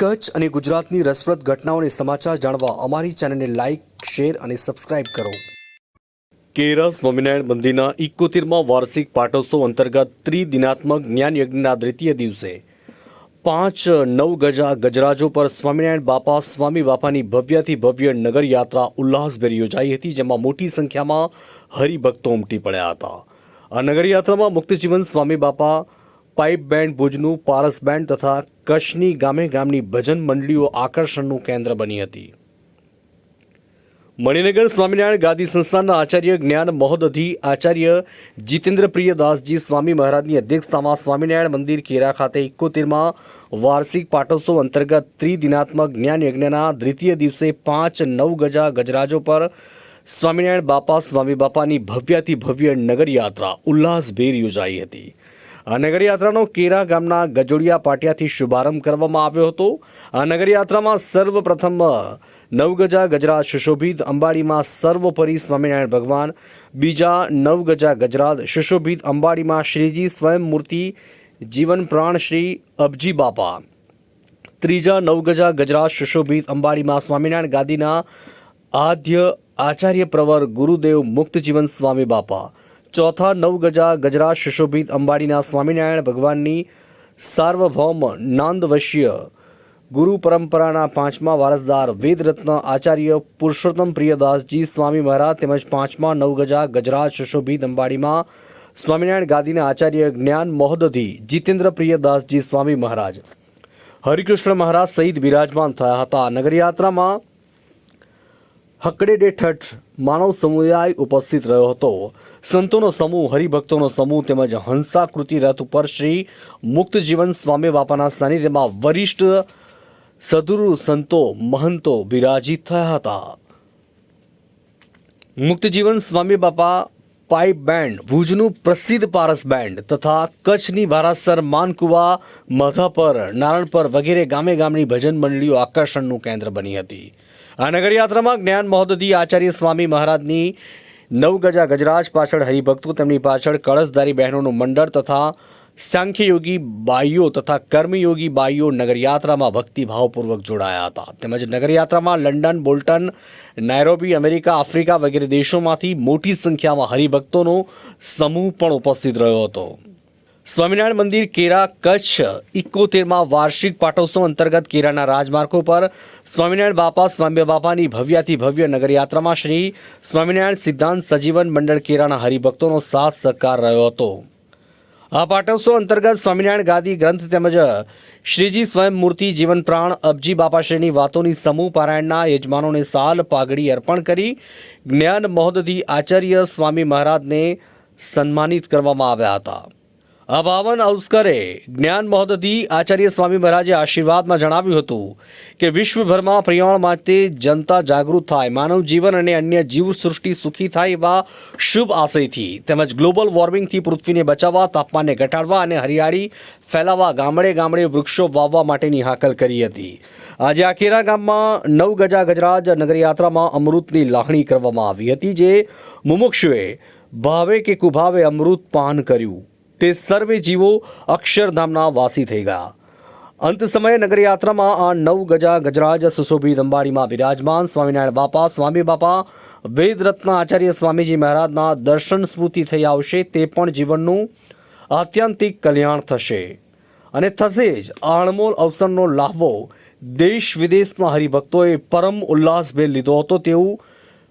કચ્છ અને ગુજરાતની રસપ્રદ ઘટનાઓને સમાચાર જાણવા અમારી ચેનલને લાઇક શેર અને સબસ્ક્રાઇબ કરો. કેરા સ્વામિનારાયણ મંદિરના ઇકોતેરમાં વાર્ષિક પાટોત્સવ અંતર્ગત ત્રિદિનાત્મક જ્ઞાન યજ્ઞના દ્વિતીય દિવસે પાંચ નવ ગજા ગજરાજો પર સ્વામિનારાયણ બાપા, સ્વામી બાપાની ભવ્યથી ભવ્ય નગર યાત્રા ઉલ્લાસભેર યોજાઈ હતી, જેમાં મોટી સંખ્યામાં હરિભક્તો ઉમટી પડ્યા હતા. આ નગરયાત્રામાં મુક્તજીવન સ્વામી બાપા પાઇપ બેન્ડ ભુજનું પારસ બેન્ડ તથા કચ્છની ગામે ગામની ભજન મંડળીઓ આકર્ષણનું કેન્દ્ર બની હતી. મણિનગર સ્વામિનારાયણ ગાદી સંસ્થાનના આચાર્ય જ્ઞાન મહોદધિ, આચાર્ય જીતેન્દ્ર પ્રિયદાસજી સ્વામી મહારાજની અધ્યક્ષતામાં સ્વામિનારાયણ મંદિર કેરા ખાતે ઇકોતેરમાં વાર્ષિક પાટોત્સવ અંતર્ગત ત્રિદિનાત્મક જ્ઞાન યજ્ઞના દ્વિતીય દિવસે પાંચ નવ ગજા ગજરાજો પર સ્વામિનારાયણ બાપા, સ્વામી બાપાની ભવ્યાથી ભવ્ય નગર યાત્રા ઉલ્લાસભેર યોજાઈ હતી. આ નગરયાત્રાનો કેરા ગામના ગજોડિયા પાટિયાથી શુભારંભ કરવામાં આવ્યો હતો. આ નગરયાત્રામાં સર્વપ્રથમ નવગજા ગજરાજ સુશોભિત અંબાડીમાં સર્વોપરી સ્વામિનારાયણ ભગવાન, બીજા નવગજા ગજરાજ સુશોભિત અંબાડીમાં શ્રીજી સ્વયં મૂર્તિ જીવન પ્રાણ શ્રી અબજી બાપા, ત્રીજા નવગજા ગજરાજ સુશોભિત અંબાડીમાં સ્વામિનારાયણ ગાદીના આદ્ય આચાર્ય પ્રવર ગુરુદેવ મુક્તજીવન સ્વામી બાપા ચોથા નવ ગજા ગજરાજ સુશોભિત અંબાડીના સ્વામિનારાયણ ભગવાનની સાર્વભૌમ નાંદવશ્ય ગુરુ પરંપરાના પાંચમા વારસદાર વેદરત્ન આચાર્ય પુરુષોત્તમ પ્રિયદાસજી સ્વામી મહારાજ તેમજ પાંચમા નવગજા ગજરાજ સુશોભિત અંબાડીમાં સ્વામિનારાયણ ગાદીના આચાર્ય જ્ઞાન મહોદધિ જીતેન્દ્ર પ્રિયદાસજી સ્વામી મહારાજ. હરિકૃષ્ણ મહારાજ સહિત બિરાજમાન થયા હતા. નગરયાત્રામાં હકડેડે ઠઠ માનવ સમુદાય ઉપસ્થિત રહ્યો હતો. સંતોનો સમૂહ, હરિભક્તોનો સમૂહ તેમજ હંસાકૃતિ રથ ઉપર શ્રી મુક્તજીવન સ્વામી બાપાના સાનિધ્યમાં વરિષ્ઠ સદુરુ સંતો, મહંતો બિરાજિત થયા હતા. મુક્તજીવન સ્વામી બાપા પાઇપ બેન્ડ, ભુજનું પ્રસિદ્ધ પારસ બેન્ડ તથા કચ્છની ભારાસર માનકુવા, મધાપર, નારણપર વગેરે ગામે ગામની ભજન મંડળીઓ આકર્ષણનું કેન્દ્ર બની હતી. આ નગરયાત્રામાં જ્ઞાન મહોદધિ આચાર્ય સ્વામી મહારાજની નવ ગજા ગજરાજ પાછળ હરિભક્તો, તેમની પાછળ કળશધારી બહેનોનું મંડળ તથા સાંખ્યયોગી બાઈઓ તથા કર્મયોગી બાઈઓ નગરયાત્રામાં ભક્તિભાવપૂર્વક જોડાયા હતા. તેમજ નગરયાત્રામાં London, Bolton, Nairobi, America, Africa વગેરે દેશોમાંથી મોટી સંખ્યામાં હરિભક્તોનો સમૂહ પણ ઉપસ્થિત રહ્યો હતો. સ્વામિનારાયણ મંદિર કેરા કચ્છ ઇકોતેરમાં વાર્ષિક પાટોત્સવ અંતર્ગત કેરાના રાજમાર્ગો પર સ્વામિનારાયણ બાપા સ્વામ્ય બાપાની ભવ્યાથી ભવ્ય નગરયાત્રામાં શ્રી સ્વામિનારાયણ સિદ્ધાંત સજીવન મંડળ કેરાના હરિભક્તોનો સાથ સહકાર રહ્યો હતો. આ પાટોત્સવ અંતર્ગત સ્વામિનારાયણ ગાદી ગ્રંથ તેમજ શ્રીજી સ્વયંમૂર્તિ જીવનપ્રાણ જીવન પ્રાણ અબજી બાપાશ્રીની વાતોની સમૂહ પારાયણના યજમાનોને સાલ પાઘડી અર્પણ કરી જ્ઞાન મહોદધિ આચાર્ય સ્વામી મહારાજને સન્માનિત કરવામાં આવ્યા હતા. આ પાવન અવસરે જ્ઞાન મહોદધિ આચાર્ય સ્વામી મહારાજે આશીર્વાદમાં જણાવ્યું હતું કે વિશ્વભરમાં પર્યાવરણ માટે જનતા જાગૃત થાય, માનવ જીવન અને અન્ય જીવ સૃષ્ટિ સુખી થાય એવા શુભ આશયથી તેમજ ગ્લોબલ વોર્મિંગથી પૃથ્વીને બચાવવા, તાપમાનને ઘટાડવા અને હરિયાળી ફેલાવવા ગામડે ગામડે વૃક્ષો વાવવા માટેની હાકલ કરી હતી. આજે આખેરા ગામમાં નવ ગજા ગજરાજ નગરયાત્રામાં અમૃતની લાહણી કરવામાં આવી હતી, જે મુમુક્ષુએ ભાવે કે કુભાવે અમૃત પાન કર્યું. તે સર્વે જીવો અક્ષરધામના વાસી થઈ ગયા. અંત સમયે નગરયાત્રામાં આ નવ ગજા ગજરાજ સુશોભિત અંબાડીમાં બિરાજમાન સ્વામિનારાયણ બાપા, સ્વામી બાપા, વેદરત્ન આચાર્ય સ્વામીજી મહારાજના દર્શન સ્મૃતિ થઈ આવશે તે પણ જીવનનું આત્યંતિક કલ્યાણ થશે. અને થશે જ આ અણમોલ અવસરનો લાહવો દેશ વિદેશના હરિભક્તોએ પરમ ઉલ્લાસભેર લીધો હતો તેવું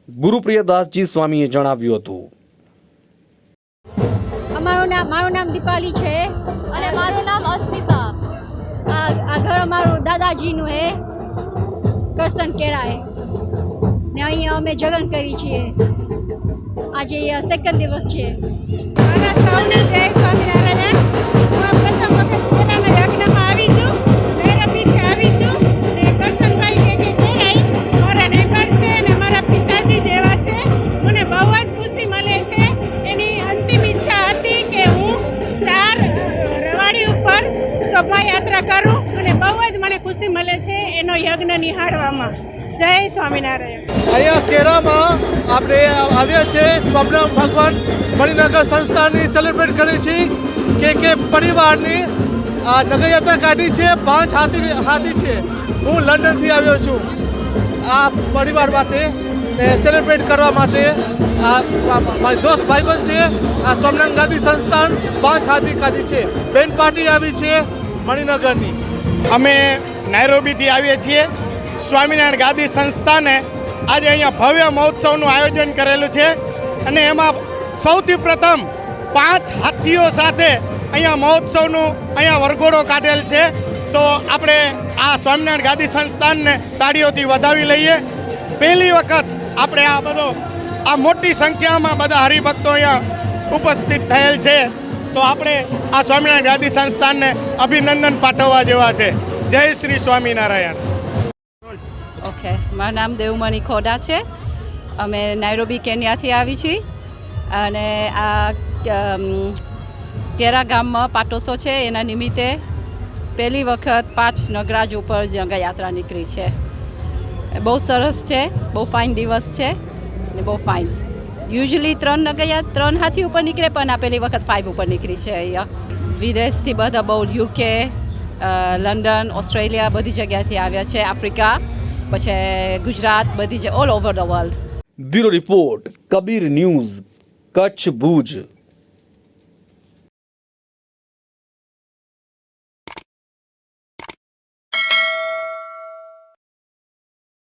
ગુરુપ્રિયદાસજી સ્વામીએ જણાવ્યું હતું. અમારું નામ મારું નામ દીપાલી છે. અને મારું નામ અસ્મિતા. આ આ ઘર અમારું દાદાજીનું હે. કરસન કેળાએ. ને અહીંયા અમે જગન કરી છીએ. આજે સેકન્ડ દિવસ છે. મારા સૌને જય સ્વામિનારાયણ. હું પ્રથમ વખત શોભાયાત્રા કરું અને બહુ જ મને ખુશી મળે છે એનો યજ્ઞ નિહાળવામાં. જય સ્વામિનારાયણ. અહીંયા કેરામાં આપણે આવ્યા છે સ્વામિનારાયણ ભગવાન મણિનગર સંસ્થાની સેલિબ્રેટ કરી છે. કે કે પરિવારની આ નગરયાત્રા કાઢી છે. પાંચ હાથી હાથી છે. હું લંડનથી આવ્યો છું. આ પરિવાર માટે સેલિબ્રેટ કરવા માટે આ દોસ્ત ભાઈબંધ છે. આ સોમનાથ ગાંધી સંસ્થાન પાંચ હાથી કાઢી છે. બેન પાર્ટી આવી છે. મણિનગરની. અમે નાયરોબીથી આવીએ છીએ. સ્વામિનારાયણ ગાદી સંસ્થાને આજે અહીંયા ભવ્ય મહોત્સવનું આયોજન કરેલું છે. અને એમાં સૌથી પ્રથમ પાંચ હાથીઓ સાથે અહીંયા મહોત્સવનું અહીંયા વરઘોડો કાઢેલ છે. તો આપણે આ સ્વામિનારાયણ ગાદી સંસ્થાનને તાળીઓથી વધાવી લઈએ. પહેલી વખત આપણે આ બધો, આ મોટી સંખ્યામાં બધા હરિભક્તો અહીંયા ઉપસ્થિત થયેલ છે. તો આપણે આ સ્વામિનારાયણ ગાદી સંસ્થાનને અભિનંદન પાઠવવા જેવા છે. જય શ્રી સ્વામિનારાયણ. ઓકે, મારું નામ દેવમણી ખોડા છે. અમે નાયરોબી કેન્યાથી આવી છીએ. અને આ કેરા ગામમાં પાટોસો છે. એના નિમિત્તે પહેલી વખત પાંચ નગરાજ ઉપર જંગયાત્રા નીકળી છે. બહુ સરસ છે, બહુ ફાઇન દિવસ છે. ને બહુ ફાઇન યુઝ્યુઅલી ત્રણ નગયા ત્રણ હાથી ઉપર નીકળે પણ આ પહેલી વખત ફાઇવ ઉપર નીકળી છે અહીંયા. વિદેશથી બધા બહુ યુકે લંડન, ઓસ્ટ્રેલિયા બધી જગ્યાથી આવ્યા છે, આફ્રિકા, પછી ગુજરાત, બધી જ all over the world bureau report, Kabir news, Kutch Bhuj.